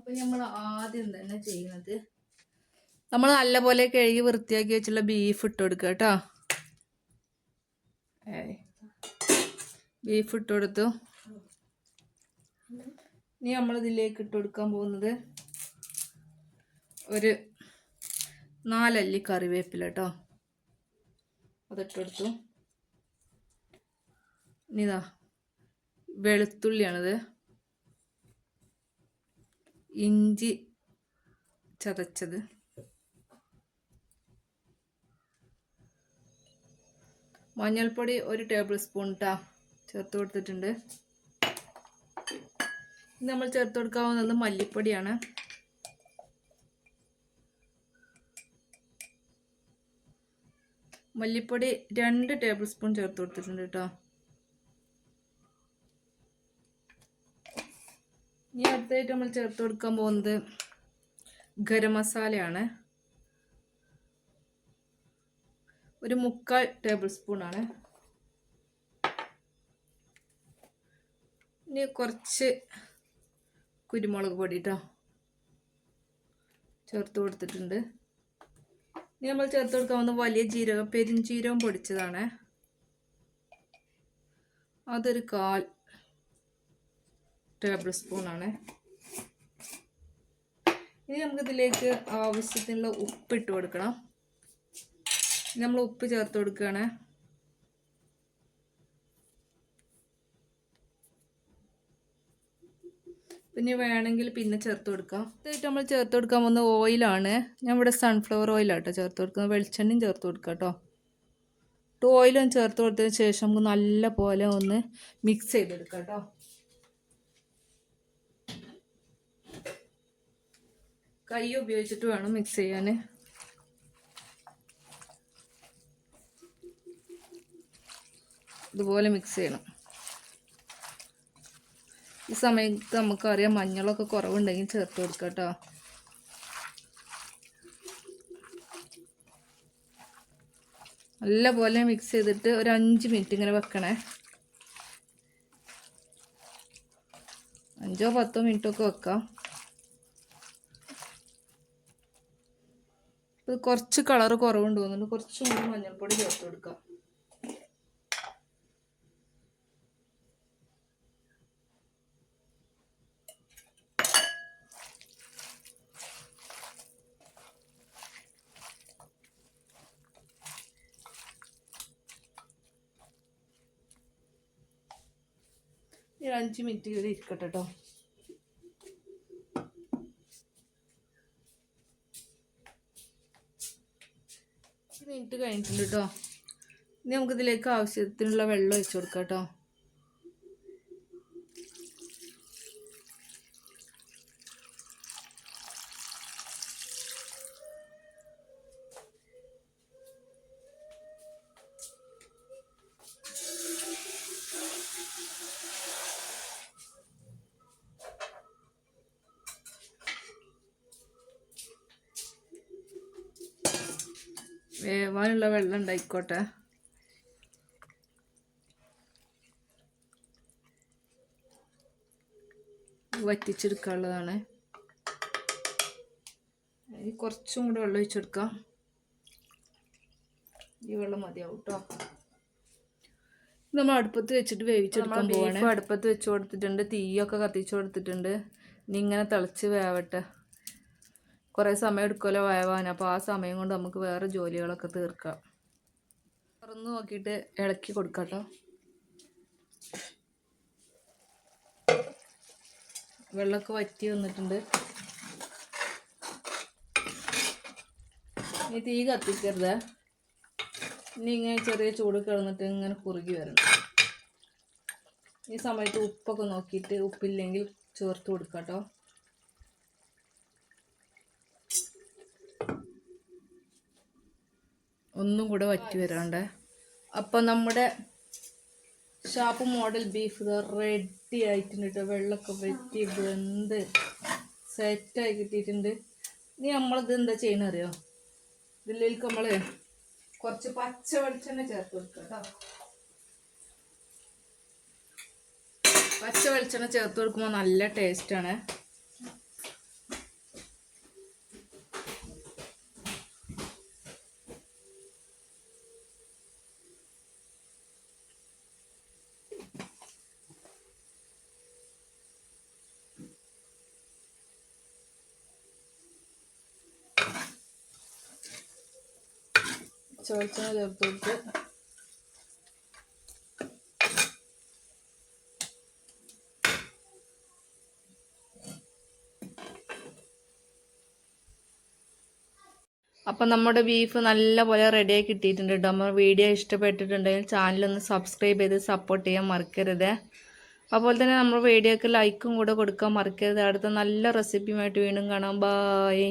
അപ്പം നമ്മൾ ആദ്യം തന്നെ ചെയ്യുന്നത് നമ്മൾ നല്ലപോലെ കഴുകി വൃത്തിയാക്കി വെച്ചുള്ള ബീഫ് ഇട്ട് കൊടുക്കുക കേട്ടോ. ബീഫ് ഇട്ട് കൊടുത്തു. ഇനി നമ്മളിതിലേക്ക് ഇട്ട് കൊടുക്കാൻ പോകുന്നത് ഒരു നാലല്ലി കറിവേപ്പില കേട്ടോ. അതിട്ട് കൊടുത്തു. ഇനിതാ വെളുത്തുള്ളിയാണിത്. ഇഞ്ചി ചതച്ചത്. മഞ്ഞൾപ്പൊടി ഒരു ടേബിൾ സ്പൂൺ ഇട്ടാ ചേർത്ത് കൊടുത്തിട്ടുണ്ട്. നമ്മൾ ചേർത്ത് കൊടുക്കാവുന്നത് മല്ലിപ്പൊടിയാണ്. മല്ലിപ്പൊടി രണ്ട് ടേബിൾ സ്പൂൺ ചേർത്ത് കൊടുത്തിട്ടുണ്ട് കേട്ടോ ഇനി അടുത്തായിട്ട് നമ്മൾ ചേർത്ത് കൊടുക്കാൻ പോകുന്നത് ഗരം മസാലയാണ്. ഒരു മുക്കാൽ ടേബിൾ സ്പൂൺ ആണ്. ഇനി കുറച്ച് കുരുമുളക് പൊടി കേട്ടോ ചേർത്ത് കൊടുത്തിട്ടുണ്ട്. ഇനി നമ്മൾ ചേർത്ത് കൊടുക്കാവുന്ന വലിയ ജീരകം പൊടിച്ചതാണ്. അതൊരു കാൽ ടേബിൾ സ്പൂണാണ് ഇനി നമുക്കിതിലേക്ക് ആവശ്യത്തിനുള്ള ഉപ്പ് ഇട്ട് കൊടുക്കണം. നമ്മൾ ഉപ്പ് ചേർത്ത് കൊടുക്കുകയാണ്. പിന്നെ വേണമെങ്കിൽ പിന്നെ ചേർത്ത് കൊടുക്കാം. ഇതായിട്ട് നമ്മൾ ചേർത്ത് കൊടുക്കാൻ പോകുന്ന ഓയിലാണ് ഞാൻ ഇവിടെ സൺഫ്ലവർ ഓയിലാട്ടോ ചേർത്ത് കൊടുക്കുന്നത്. വെളിച്ചെണ്ണയും ചേർത്ത് കൊടുക്കാം കേട്ടോ. ഓയിലും ചേർത്ത് കൊടുത്തതിന് ശേഷം നമുക്ക് നല്ല പോലെ ഒന്ന് മിക്സ് ചെയ്തെടുക്കാം കേട്ടോ. കൈ ഉപയോഗിച്ചിട്ട് വേണം മിക്സ് ചെയ്യാൻ ഇതുപോലെ മിക്സ് ചെയ്യണം. ഈ സമയത്ത് നമുക്കറിയാം മഞ്ഞളൊക്കെ കുറവുണ്ടെങ്കിൽ ചേർത്ത് കൊടുക്കുക കേട്ടോ. നല്ലപോലെ മിക്സ് ചെയ്തിട്ട് ഒരു അഞ്ച് മിനിറ്റ് ഇങ്ങനെ വെക്കണേ. അഞ്ചോ പത്തോ മിനിറ്റൊക്കെ വെക്കാം. ഇത് കുറച്ച് കളർ കുറവുണ്ട് തോന്നുന്നുണ്ട് കുറച്ചും കൂടി മഞ്ഞൾപ്പൊടി ചേർത്ത് കൊടുക്കാം. ഒരു അഞ്ച് മിനിറ്റ് ഇവിടെ ഇരിക്കട്ടെ കേട്ടോ മിനിറ്റ് കഴിഞ്ഞിട്ടുണ്ട് കേട്ടോ ഇനി നമുക്കിതിലേക്ക് ആവശ്യത്തിനുള്ള വെള്ളം ഒഴിച്ചു കൊടുക്കാം കേട്ടോ വേവാനുള്ള വെള്ളം ഉണ്ടായിക്കോട്ടെ. വറ്റിച്ചെടുക്കാനുള്ളതാണ്. ഇനി കുറച്ചും കൂടെ വെള്ളം ഒഴിച്ചെടുക്കാം. ഈ വെള്ളം മതിയാവും കേട്ടോ നമ്മൾ അടുപ്പത്ത് വെച്ചിട്ട് വേവിച്ചെടുക്കാൻ പോവാണ്. അടുപ്പത്ത് വെച്ച് കൊടുത്തിട്ടുണ്ട് തീയൊക്കെ കത്തിച്ച് കൊടുത്തിട്ടുണ്ട്. ഇനി ഇങ്ങനെ തിളച്ച് വേവട്ടെ. കുറേ സമയം എടുക്കുമല്ലോ വയവാന് അപ്പോൾ ആ സമയം കൊണ്ട് നമുക്ക് വേറെ ജോലികളൊക്കെ തീർക്കാം. തുറന്ന് നോക്കിയിട്ട് ഇളക്കി കൊടുക്കാം കേട്ടോ വെള്ളമൊക്കെ വറ്റി വന്നിട്ടുണ്ട്. ഇനി തീ കത്തിക്കരുത്. ഇനി ഇങ്ങനെ ചെറിയ ചൂട് കിടന്നിട്ട് ഇങ്ങനെ കുറുകി വരണം. ഈ സമയത്ത് ഉപ്പൊക്കെ നോക്കിയിട്ട് ഉപ്പില്ലെങ്കിൽ ചേർത്ത് കൊടുക്കാം കേട്ടോ ഒന്നും കൂടെ വറ്റി വരാണ്ട്. അപ്പം നമ്മുടെ ഷാപ്പ് മോഡൽ ബീഫ് റെഡി ആയിട്ടുണ്ട്. വെള്ളമൊക്കെ വറ്റി വെന്ത് സെറ്റായി കിട്ടിയിട്ടുണ്ട്. ഇനി നമ്മളിത് എന്താ ചെയ്യണ അറിയോ? ഇതിലേക്ക് നമ്മൾ കുറച്ച് പച്ച വെളിച്ചെണ്ണ ചേർത്ത് കൊടുക്കുക കേട്ടോ. പച്ച വെളിച്ചെണ്ണ ചേർത്ത് കൊടുക്കുമ്പോൾ നല്ല ടേസ്റ്റാണ് പച്ച വെളിച്ചെണ്ണ ചേർത്ത് കൊടുത്ത് അപ്പം നമ്മുടെ ബീഫ് നല്ലപോലെ റെഡിയായി കിട്ടിയിട്ടുണ്ട് കേട്ടോ നമ്മൾ വീഡിയോ ഇഷ്ടപ്പെട്ടിട്ടുണ്ടെങ്കിൽ ചാനലൊന്ന് സബ്സ്ക്രൈബ് ചെയ്ത് സപ്പോർട്ട് ചെയ്യാൻ മറക്കരുത്. അതുപോലെ തന്നെ നമ്മുടെ വീഡിയോക്ക് ലൈക്കും കൂടെ കൊടുക്കാൻ മറക്കരുത്. അടുത്ത നല്ല റെസിപ്പിയുമായിട്ട് വീണ്ടും കാണാം. ബായ്